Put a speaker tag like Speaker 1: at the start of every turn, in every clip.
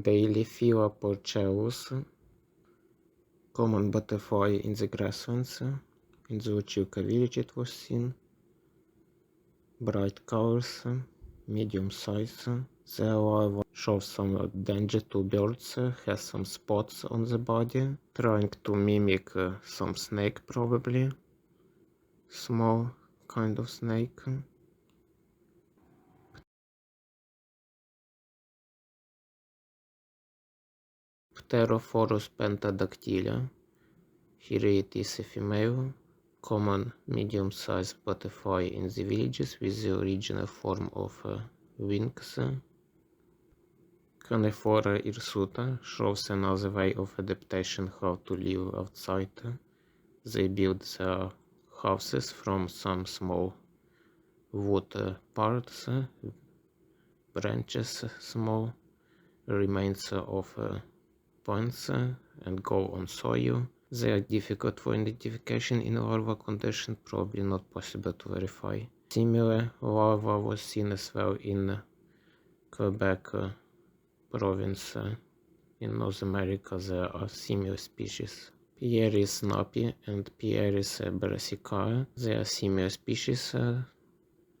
Speaker 1: Daily Phyla porceus, common butterfly in the grasslands. In the Uchilka village it was seen. Bright colors, medium size. The larva shows some danger to birds, has some spots on the body, trying to mimic uh, some snake probably. Small kind of snake. Pterophorus pentadactyla. Here it is a female, common medium-sized butterfly in the villages with the original form of uh, wings. Canephora hirsuta shows another way of adaptation how to live outside. They build their houses from some small wood parts, branches, small remains of points and go on soil. They are difficult for identification in larva condition, probably not possible to verify. Similar larva was seen as well in Quebec uh, province uh, in North America. There are similar species. Pieris snappy and Pieris brassicae. They are similar species. Uh,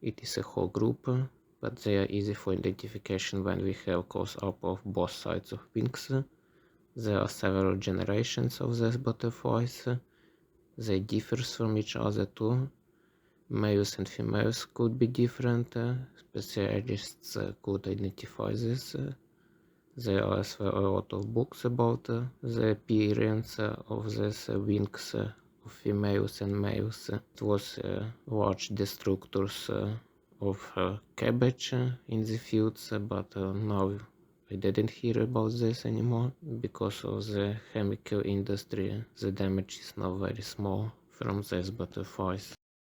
Speaker 1: it is a whole group, but they are easy for identification when we have close-up of both sides of wings. There are several generations of these butterflies. They differ from each other too. Males and females could be different. Specialists could identify this. There are a lot of books about the appearance of these wings of females and males. It was uh, large destructors of cabbage in the fields, but uh, now I didn't hear about this anymore because of the chemical industry. The damage is now very small from these butterflies.